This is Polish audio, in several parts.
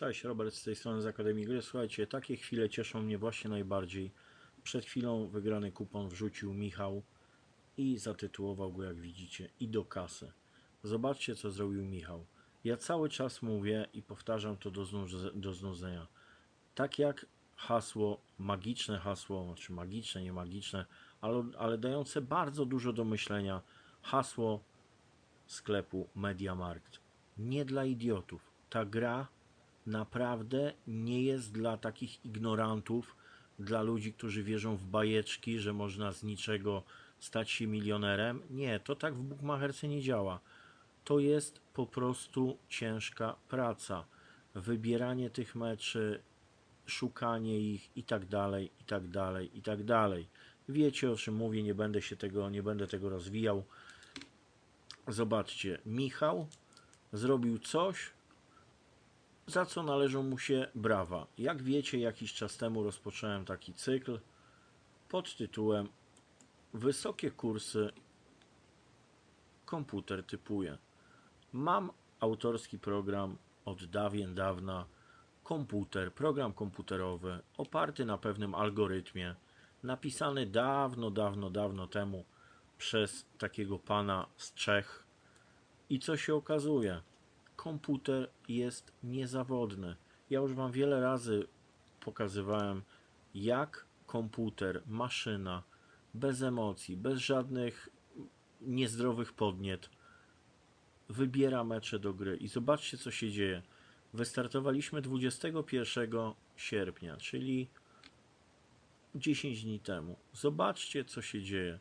Cześć, Robert z tej strony z Akademii Gry. Słuchajcie, takie chwile cieszą mnie właśnie najbardziej. Przed chwilą wygrany kupon wrzucił Michał i zatytułował go, jak widzicie, i do kasy. Zobaczcie, co zrobił Michał. Ja cały czas mówię i powtarzam to do, znuż- do znudzenia. Tak jak hasło, magiczne hasło, znaczy magiczne, nie magiczne, ale, ale dające bardzo dużo do myślenia, hasło sklepu Mediamarkt. Nie dla idiotów. Ta gra naprawdę nie jest dla takich ignorantów, dla ludzi, którzy wierzą w bajeczki, że można z niczego stać się milionerem. Nie, to tak w bukmacherce nie działa. To jest po prostu ciężka praca. Wybieranie tych meczy, szukanie ich i tak dalej, i tak dalej, i tak dalej. Wiecie o czym mówię, nie będę się tego, nie będę tego rozwijał. Zobaczcie, Michał zrobił coś, za co należą mu się brawa. Jak wiecie, jakiś czas temu rozpocząłem taki cykl pod tytułem Wysokie kursy komputer typuje. Mam autorski program od dawien dawna, komputer, program komputerowy oparty na pewnym algorytmie, napisany dawno, dawno, dawno temu przez takiego pana z Czech. I co się okazuje? Komputer jest niezawodny. Ja już Wam wiele razy pokazywałem, jak komputer, maszyna, bez emocji, bez żadnych niezdrowych podniet, wybiera mecze do gry. I zobaczcie, co się dzieje. Wystartowaliśmy 21 sierpnia, czyli 10 dni temu. Zobaczcie, co się dzieje.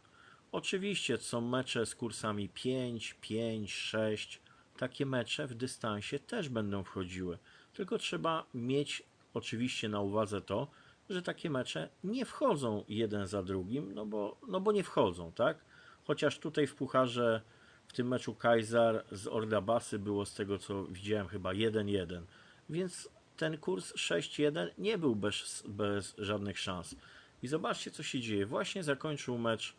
Oczywiście są mecze z kursami 5, 5, 6 takie mecze w dystansie też będą wchodziły. Tylko trzeba mieć oczywiście na uwadze to, że takie mecze nie wchodzą jeden za drugim, no bo, no bo nie wchodzą, tak? Chociaż tutaj w pucharze w tym meczu Kaiser z Ordabasy było z tego co widziałem chyba 1-1. Więc ten kurs 6-1 nie był bez, bez żadnych szans. I zobaczcie co się dzieje. Właśnie zakończył mecz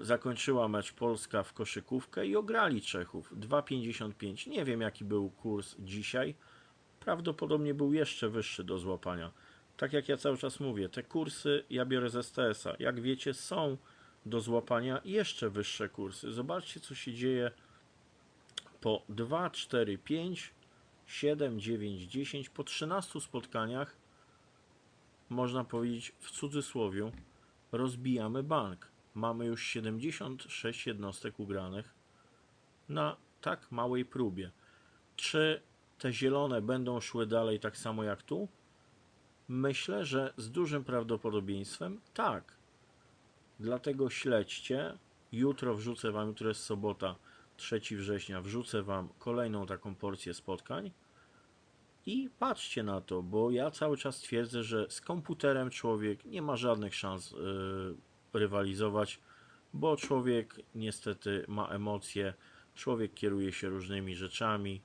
zakończyła mecz Polska w koszykówkę i ograli Czechów 2,55. Nie wiem jaki był kurs dzisiaj. Prawdopodobnie był jeszcze wyższy do złapania. Tak jak ja cały czas mówię, te kursy ja biorę z STS-a. Jak wiecie, są do złapania jeszcze wyższe kursy. Zobaczcie, co się dzieje po 2, 4, 5, 7, 9, 10, po 13 spotkaniach, można powiedzieć w cudzysłowie, rozbijamy bank mamy już 76 jednostek ugranych na tak małej próbie. Czy te zielone będą szły dalej tak samo jak tu? Myślę, że z dużym prawdopodobieństwem tak. Dlatego śledźcie. Jutro wrzucę Wam, jutro jest sobota, 3 września, wrzucę Wam kolejną taką porcję spotkań. I patrzcie na to, bo ja cały czas twierdzę, że z komputerem człowiek nie ma żadnych szans. Yy, rywalizować, bo człowiek niestety ma emocje, człowiek kieruje się różnymi rzeczami,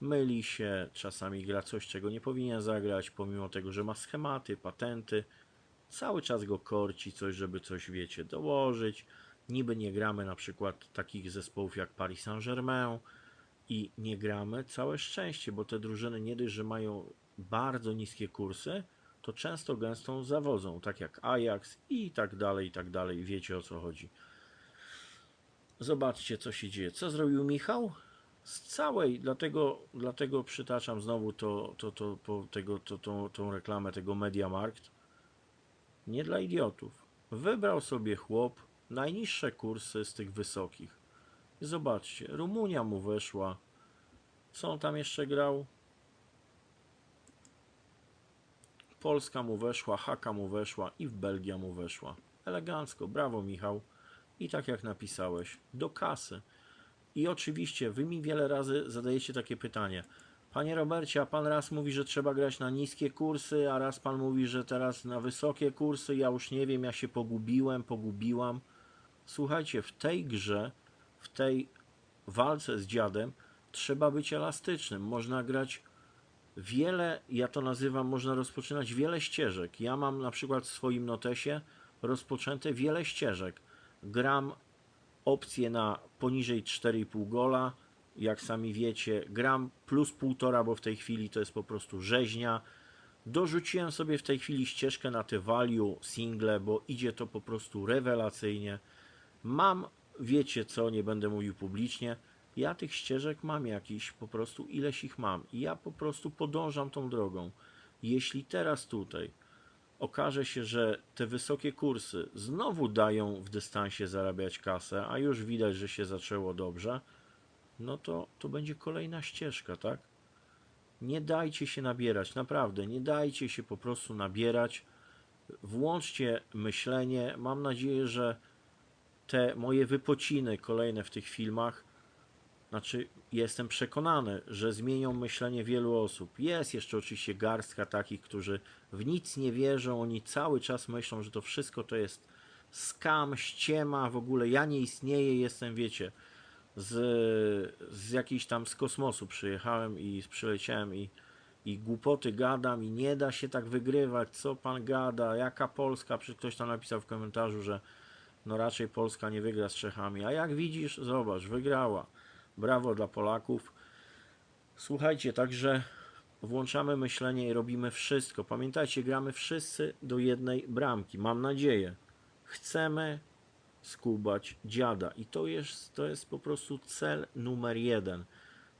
myli się, czasami gra coś, czego nie powinien zagrać, pomimo tego, że ma schematy, patenty, cały czas go korci coś, żeby coś, wiecie, dołożyć. Niby nie gramy na przykład takich zespołów jak Paris Saint-Germain i nie gramy, całe szczęście, bo te drużyny nie dość, że mają bardzo niskie kursy, to często gęstą zawodzą, tak jak Ajax i tak dalej, i tak dalej. Wiecie o co chodzi. Zobaczcie, co się dzieje. Co zrobił Michał? Z całej, dlatego, dlatego przytaczam znowu to, to, to, po tego, to, to, tą reklamę tego Mediamarkt. Nie dla idiotów. Wybrał sobie chłop najniższe kursy z tych wysokich. Zobaczcie, Rumunia mu weszła. Co on tam jeszcze grał? Polska mu weszła, Haka mu weszła i w Belgia mu weszła. Elegancko, brawo Michał. I tak jak napisałeś, do kasy. I oczywiście, wy mi wiele razy zadajecie takie pytanie. Panie Robercie, a pan raz mówi, że trzeba grać na niskie kursy, a raz pan mówi, że teraz na wysokie kursy. Ja już nie wiem, ja się pogubiłem, pogubiłam. Słuchajcie, w tej grze, w tej walce z dziadem trzeba być elastycznym. Można grać wiele, ja to nazywam, można rozpoczynać wiele ścieżek. Ja mam na przykład w swoim notesie rozpoczęte wiele ścieżek. Gram opcję na poniżej 4,5 gola jak sami wiecie, gram plus półtora, bo w tej chwili to jest po prostu rzeźnia. Dorzuciłem sobie w tej chwili ścieżkę na te value single, bo idzie to po prostu rewelacyjnie. Mam, wiecie co, nie będę mówił publicznie, ja tych ścieżek mam jakiś, po prostu ileś ich mam i ja po prostu podążam tą drogą. Jeśli teraz tutaj okaże się, że te wysokie kursy znowu dają w dystansie zarabiać kasę, a już widać, że się zaczęło dobrze, no to to będzie kolejna ścieżka, tak? Nie dajcie się nabierać, naprawdę, nie dajcie się po prostu nabierać. Włączcie myślenie. Mam nadzieję, że te moje wypociny kolejne w tych filmach, znaczy jestem przekonany, że zmienią myślenie wielu osób. Jest jeszcze oczywiście garstka takich, którzy w nic nie wierzą, oni cały czas myślą, że to wszystko to jest skam, ściema, w ogóle ja nie istnieję, jestem, wiecie, z, z jakiejś tam z kosmosu przyjechałem i przyleciałem i, i głupoty gadam i nie da się tak wygrywać, co pan gada, jaka Polska, przecież ktoś tam napisał w komentarzu, że no raczej Polska nie wygra z Czechami, a jak widzisz, zobacz, wygrała. Brawo dla Polaków. Słuchajcie, także włączamy myślenie i robimy wszystko. Pamiętajcie, gramy wszyscy do jednej bramki. Mam nadzieję. Chcemy skubać dziada. I to jest, to jest po prostu cel numer jeden.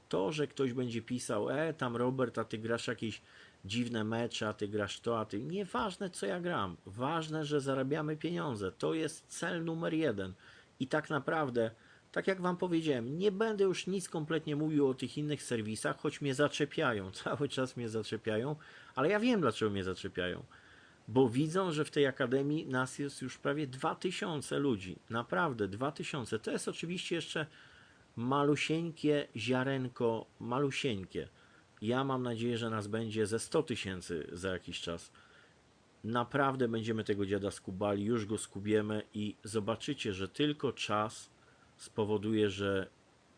To, że ktoś będzie pisał, e, tam Robert, a ty grasz jakieś dziwne mecze, a ty grasz to, a ty. Nieważne, co ja gram. Ważne, że zarabiamy pieniądze. To jest cel numer jeden. I tak naprawdę, tak jak wam powiedziałem, nie będę już nic kompletnie mówił o tych innych serwisach, choć mnie zaczepiają. Cały czas mnie zaczepiają, ale ja wiem, dlaczego mnie zaczepiają bo widzą, że w tej akademii nas jest już prawie 2000 ludzi. Naprawdę 2000. To jest oczywiście jeszcze malusieńkie ziarenko, malusieńkie. Ja mam nadzieję, że nas będzie ze 100 tysięcy za jakiś czas. Naprawdę będziemy tego dziada skubali, już go skubiemy i zobaczycie, że tylko czas spowoduje, że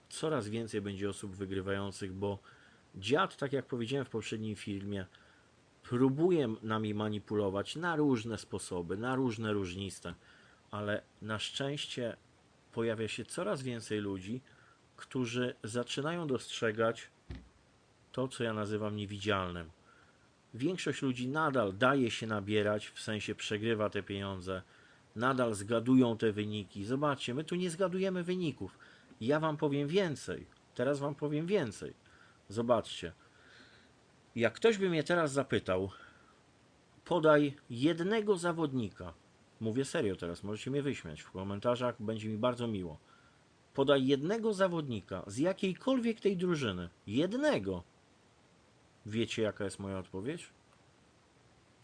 coraz więcej będzie osób wygrywających, bo dziad, tak jak powiedziałem w poprzednim filmie, próbuje nami manipulować na różne sposoby, na różne różniste, ale na szczęście pojawia się coraz więcej ludzi, którzy zaczynają dostrzegać to, co ja nazywam niewidzialnym. Większość ludzi nadal daje się nabierać, w sensie przegrywa te pieniądze, nadal zgadują te wyniki. Zobaczcie, my tu nie zgadujemy wyników. Ja wam powiem więcej. Teraz wam powiem więcej. Zobaczcie. Jak ktoś by mnie teraz zapytał, podaj jednego zawodnika, mówię serio teraz, możecie mnie wyśmiać w komentarzach, będzie mi bardzo miło. Podaj jednego zawodnika z jakiejkolwiek tej drużyny, jednego. Wiecie, jaka jest moja odpowiedź?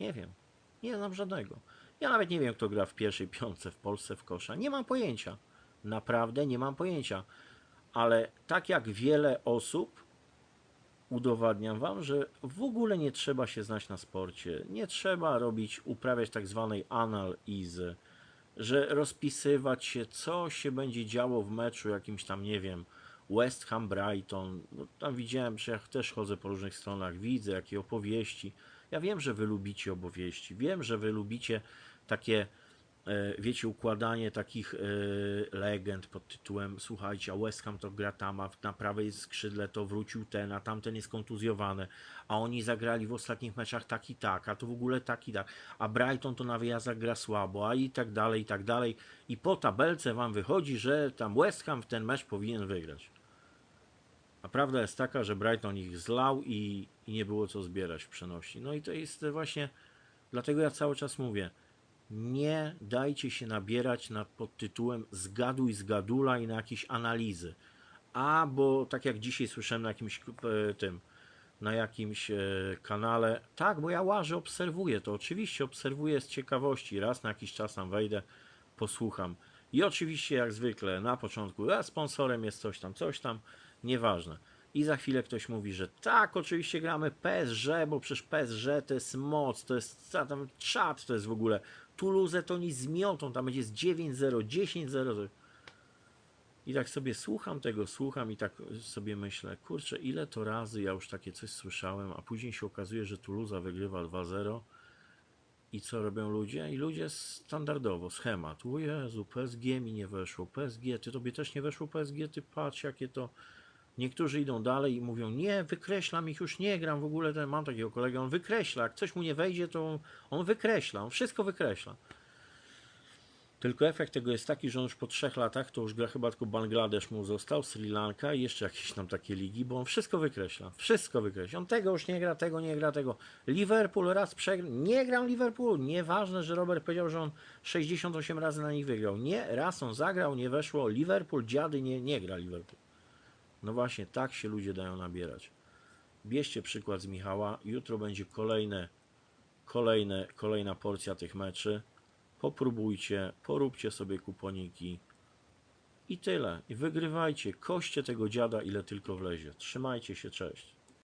Nie wiem. Nie znam żadnego. Ja nawet nie wiem, kto gra w pierwszej piątce w Polsce w kosza. Nie mam pojęcia. Naprawdę nie mam pojęcia. Ale tak jak wiele osób, udowadniam Wam, że w ogóle nie trzeba się znać na sporcie, nie trzeba robić, uprawiać tak zwanej analizy, że rozpisywać się, co się będzie działo w meczu jakimś tam, nie wiem, West Ham Brighton, no, tam widziałem, że ja też chodzę po różnych stronach, widzę jakie opowieści. Ja wiem, że Wy lubicie opowieści, wiem, że Wy lubicie takie E, wiecie, układanie takich e, legend pod tytułem słuchajcie, a West Ham to gra tam, a na prawej skrzydle to wrócił ten, a tamten jest kontuzjowany, a oni zagrali w ostatnich meczach tak i tak, a to w ogóle tak i tak, a Brighton to na wyjazdach gra słabo, a i tak dalej, i tak dalej. I po tabelce wam wychodzi, że tam West Ham w ten mecz powinien wygrać. A prawda jest taka, że Brighton ich zlał i, i nie było co zbierać w. No i to jest właśnie, dlatego ja cały czas mówię, nie dajcie się nabierać nad pod tytułem zgaduj zgadula i na jakieś analizy. A, bo tak jak dzisiaj słyszałem na jakimś e, tym, na jakimś e, kanale, tak, bo ja łażę, obserwuję to, oczywiście obserwuję z ciekawości, raz na jakiś czas tam wejdę, posłucham. I oczywiście jak zwykle na początku, a sponsorem jest coś tam, coś tam, nieważne. I za chwilę ktoś mówi, że tak, oczywiście gramy PSG, bo przecież PSG to jest moc, to jest tam czat, to jest w ogóle Toulouse to oni zmiotą, tam będzie z 9-0, 10-0. I tak sobie słucham tego, słucham i tak sobie myślę, kurczę, ile to razy ja już takie coś słyszałem, a później się okazuje, że Toulouse wygrywa 2-0 i co robią ludzie? I ludzie standardowo, schemat. O Jezu, PSG mi nie weszło, PSG, ty tobie też nie weszło PSG, ty patrz jakie to Niektórzy idą dalej i mówią, nie, wykreślam ich, już nie gram w ogóle. Ten, mam takiego kolegę, on wykreśla. Jak coś mu nie wejdzie, to on, wykreśla, on wszystko wykreśla. Tylko efekt tego jest taki, że on już po trzech latach to już gra chyba tylko Bangladesz mu został, Sri Lanka i jeszcze jakieś tam takie ligi, bo on wszystko wykreśla. Wszystko wykreśla. On tego już nie gra, tego nie gra, tego. Liverpool raz przegrał. Nie gram Liverpoolu. Nieważne, że Robert powiedział, że on 68 razy na nich wygrał. Nie, raz on zagrał, nie weszło. Liverpool, dziady, nie, nie gra Liverpool. No właśnie, tak się ludzie dają nabierać. Bierzcie przykład z Michała. Jutro będzie kolejne, kolejne, kolejna porcja tych meczy. Popróbujcie, poróbcie sobie kuponiki i tyle. I wygrywajcie. Koście tego dziada, ile tylko wlezie. Trzymajcie się, cześć.